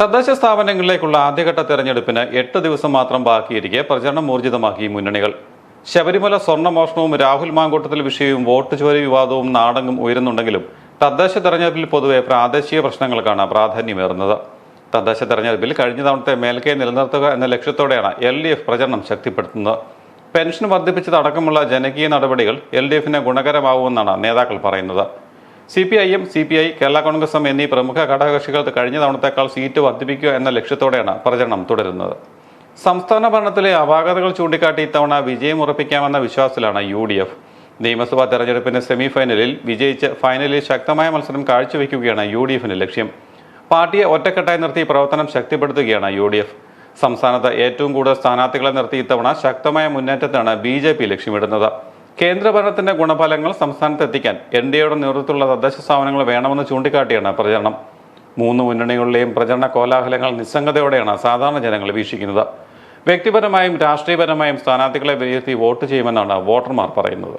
തദ്ദേശ സ്ഥാപനങ്ങളിലേക്കുള്ള ആദ്യഘട്ട തെരഞ്ഞെടുപ്പിന് എട്ട് ദിവസം മാത്രം ബാക്കിയിരിക്കെ പ്രചരണം ഊർജിതമാക്കി മുന്നണികൾ. ശബരിമല സ്വർണമോഷണവും രാഹുൽ മാങ്കൂട്ടത്തിൽ വിഷയവും വോട്ട് ചോരി വിവാദവും നാടങ്ങും ഉയരുന്നുണ്ടെങ്കിലും തദ്ദേശ തെരഞ്ഞെടുപ്പിൽ പൊതുവെ പ്രാദേശിക പ്രശ്നങ്ങൾക്കാണ് പ്രാധാന്യമേറുന്നത്. തദ്ദേശ തെരഞ്ഞെടുപ്പിൽ കഴിഞ്ഞ തവണത്തെ മേൽക്കൈ നിലനിർത്തുക എന്ന ലക്ഷ്യത്തോടെയാണ് എൽ ഡി എഫ് പ്രചരണം ശക്തിപ്പെടുത്തുന്നത്. പെൻഷൻ വർദ്ധിപ്പിച്ചതടക്കമുള്ള ജനകീയ നടപടികൾ എൽ ഡി എഫിന് ഗുണകരമാവുമെന്നാണ് നേതാക്കൾ പറയുന്നത്. C P I M C P I Kerala Congress എന്നീ പ്രമുഖ ഘടകകക്ഷികൾ കഴിഞ്ഞ തവണത്തേക്കാൾ സീറ്റ് വർദ്ധിപ്പിക്കുക എന്ന ലക്ഷ്യത്തോടെയാണ് പ്രചരണം തുടരുന്നത്. സംസ്ഥാന ഭരണത്തിലെ അപാകതകൾ ചൂണ്ടിക്കാട്ടി ഇത്തവണ വിജയം ഉറപ്പിക്കാമെന്ന വിശ്വാസത്തിലാണ് യു ഡി എഫ്. നിയമസഭാ തെരഞ്ഞെടുപ്പിന്റെ സെമി ഫൈനലിൽ വിജയിച്ച് ഫൈനലിൽ ശക്തമായ മത്സരം കാഴ്ചവെക്കുകയാണ് യു ഡി എഫിന്റെ ലക്ഷ്യം. പാർട്ടിയെ ഒറ്റക്കെട്ടായി നിർത്തി പ്രവർത്തനം ശക്തിപ്പെടുത്തുകയാണ് യു ഡി എഫ്. സംസ്ഥാനത്ത് ഏറ്റവും കൂടുതൽ സ്ഥാനാർത്ഥികളെ നിർത്തി ഇത്തവണ ശക്തമായ മുന്നേറ്റത്താണ് ബി ജെ പി ലക്ഷ്യമിടുന്നത്. കേന്ദ്രഭരണത്തിന്റെ ഗുണഫലങ്ങൾ സംസ്ഥാനത്ത് എത്തിക്കാൻ എൻ ഡി എയുടെ നേതൃത്വത്തിലുള്ള തദ്ദേശ സ്ഥാപനങ്ങൾ വേണമെന്ന് ചൂണ്ടിക്കാട്ടിയാണ് പ്രചരണം. മൂന്ന് മുന്നണികളിലെയും പ്രചരണ കോലാഹലങ്ങൾ നിസ്സംഗതയോടെയാണ് സാധാരണ ജനങ്ങൾ വീക്ഷിക്കുന്നത്. വ്യക്തിപരമായും രാഷ്ട്രീയപരമായും സ്ഥാനാർത്ഥികളെ വിലയിരുത്തി വോട്ട് ചെയ്യുമെന്നാണ് വോട്ടർമാർ പറയുന്നത്.